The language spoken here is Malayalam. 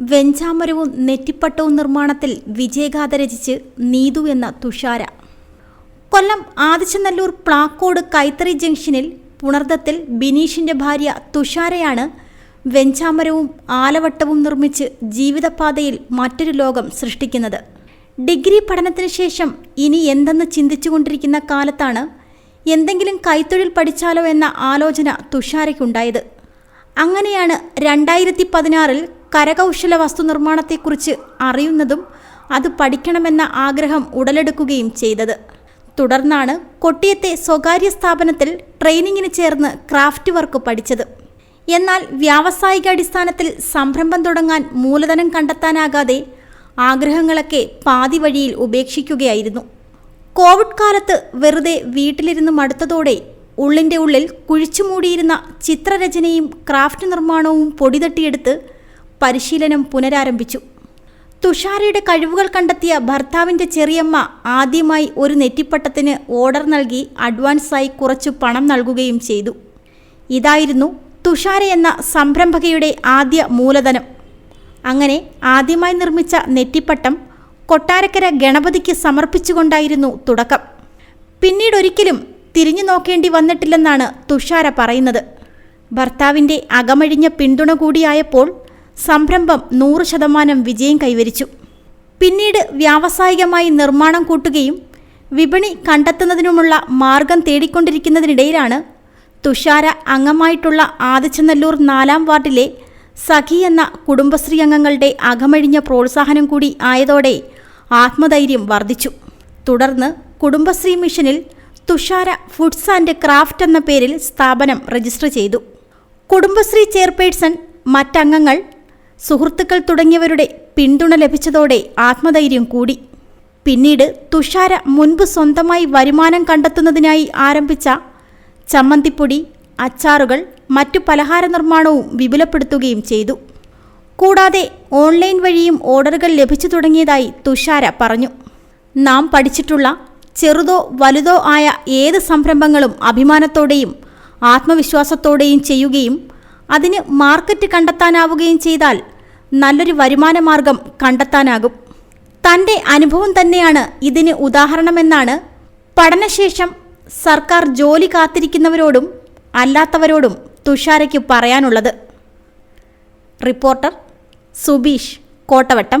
വെഞ്ചാമരവും നെറ്റിപ്പട്ടവും നിർമ്മാണത്തിൽ വിജയഗാഥ രചിച്ച് നീതു എന്ന തുഷാര. കൊല്ലം ആദിച്ചനല്ലൂർ പ്ലാക്കോട് കൈത്തറി ജംഗ്ഷനിൽ പുണർദത്തിൽ ബിനീഷിന്റെ ഭാര്യ തുഷാരയാണ് വെഞ്ചാമരവും ആലവട്ടവും നിർമ്മിച്ച് ജീവിതപാതയിൽ മറ്റൊരു ലോകം സൃഷ്ടിക്കുന്നത്. ഡിഗ്രി പഠനത്തിന് ശേഷം ഇനി എന്തെന്ന് ചിന്തിച്ചുകൊണ്ടിരിക്കുന്ന കാലത്താണ് എന്തെങ്കിലും കൈത്തൊഴിൽ പഠിച്ചാലോ എന്ന ആലോചന തുഷാരയ്ക്കുണ്ടായത്. അങ്ങനെയാണ് രണ്ടായിരത്തി പതിനാറിൽ കരകൗശല വസ്തുനിർമ്മാണത്തെക്കുറിച്ച് അറിയുന്നതും അത് പഠിക്കണമെന്ന ആഗ്രഹം ഉടലെടുക്കുകയും ചെയ്തത്. തുടർന്നാണ് കൊട്ടിയത്തെ സ്വകാര്യ സ്ഥാപനത്തിൽ ട്രെയിനിങ്ങിന് ചേർന്ന് ക്രാഫ്റ്റ് വർക്ക് പഠിച്ചത്. എന്നാൽ വ്യാവസായിക അടിസ്ഥാനത്തിൽ സംരംഭം തുടങ്ങാൻ മൂലധനം കണ്ടെത്താനാകാതെ ആഗ്രഹങ്ങളൊക്കെ പാതി വഴിയിൽ ഉപേക്ഷിക്കുകയായിരുന്നു. കോവിഡ് കാലത്ത് വെറുതെ വീട്ടിലിരുന്ന് മടുത്തതോടെ ഉള്ളിന്റെ ഉള്ളിൽ കുഴിച്ചുമൂടിയിരുന്ന ചിത്രരചനയും ക്രാഫ്റ്റ് നിർമ്മാണവും പൊടിതട്ടിയെടുത്ത് പരിശീലനം പുനരാരംഭിച്ചു. തുഷാരയുടെ കഴിവുകൾ കണ്ടെത്തിയ ഭർത്താവിന്റെ ചെറിയമ്മ ആദ്യമായി ഒരു നെറ്റിപ്പട്ടത്തിന് ഓർഡർ നൽകി അഡ്വാൻസായി കുറച്ചു പണം നൽകുകയും ചെയ്തു. ഇതായിരുന്നു തുഷാര എന്ന സംരംഭകയുടെ ആദ്യ മൂലധനം. അങ്ങനെ ആദ്യമായി നിർമ്മിച്ച നെറ്റിപ്പട്ടം കൊട്ടാരക്കര ഗണപതിക്ക് സമർപ്പിച്ചുകൊണ്ടായിരുന്നു തുടക്കം. പിന്നീടൊരിക്കലും തിരിഞ്ഞു നോക്കേണ്ടി വന്നിട്ടില്ലെന്നാണ് തുഷാര പറയുന്നത്. ഭർത്താവിന്റെ അകമഴിഞ്ഞ പിന്തുണ കൂടിയായപ്പോൾ സംരംഭം നൂറ് ശതമാനം വിജയം കൈവരിച്ചു. പിന്നീട് വ്യാവസായികമായി നിർമ്മാണം കൂട്ടുകയും വിപണി കണ്ടെത്തുന്നതിനുമുള്ള മാർഗം തേടിക്കൊണ്ടിരിക്കുന്നതിനിടയിലാണ് തുഷാര അംഗമായിട്ടുള്ള ആദിച്ചനല്ലൂർ നാലാം വാർഡിലെ സഖി എന്ന കുടുംബശ്രീ അംഗങ്ങളുടെ അകമഴിഞ്ഞ പ്രോത്സാഹനം കൂടി ആയതോടെ ആത്മധൈര്യം വർദ്ധിച്ചു. തുടർന്ന് കുടുംബശ്രീ മിഷനിൽ തുഷാര ഫുഡ്സ് ആൻഡ് ക്രാഫ്റ്റ് എന്ന പേരിൽ സ്ഥാപനം രജിസ്റ്റർ ചെയ്തു. കുടുംബശ്രീ ചെയർപേഴ്സൺ മറ്റംഗങ്ങൾ സുഹൃത്തുക്കൾ തുടങ്ങിയവരുടെ പിന്തുണ ലഭിച്ചതോടെ ആത്മധൈര്യം കൂടി. പിന്നീട് തുഷാര മുൻപ് സ്വന്തമായി വരുമാനം കണ്ടെത്തുന്നതിനായി ആരംഭിച്ച ചമ്മന്തിപ്പൊടി അച്ചാറുകൾ മറ്റു പലഹാര നിർമ്മാണവും വിപുലപ്പെടുത്തുകയും ചെയ്തു. കൂടാതെ ഓൺലൈൻ വഴിയും ഓർഡറുകൾ ലഭിച്ചു തുടങ്ങിയതായി തുഷാര പറഞ്ഞു. നാം പഠിച്ചിട്ടുള്ള ചെറുതോ വലുതോ ആയ ഏത് സംരംഭങ്ങളും അഭിമാനത്തോടെയും ആത്മവിശ്വാസത്തോടെയും ചെയ്യുകയും അതിന് മാർക്കറ്റ് കണ്ടെത്താനാവുകയും ചെയ്താൽ നല്ലൊരു വരുമാന മാർഗം കണ്ടെത്താനാകും. തന്റെ അനുഭവം തന്നെയാണ് ഇതിന് ഉദാഹരണമെന്നാണ് പഠനശേഷം സർക്കാർ ജോലി കാത്തിരിക്കുന്നവരോടും അല്ലാത്തവരോടും തുഷാരയ്ക്ക് പറയാനുള്ളത്. റിപ്പോർട്ടർ സുബീഷ് കോട്ടവട്ടം.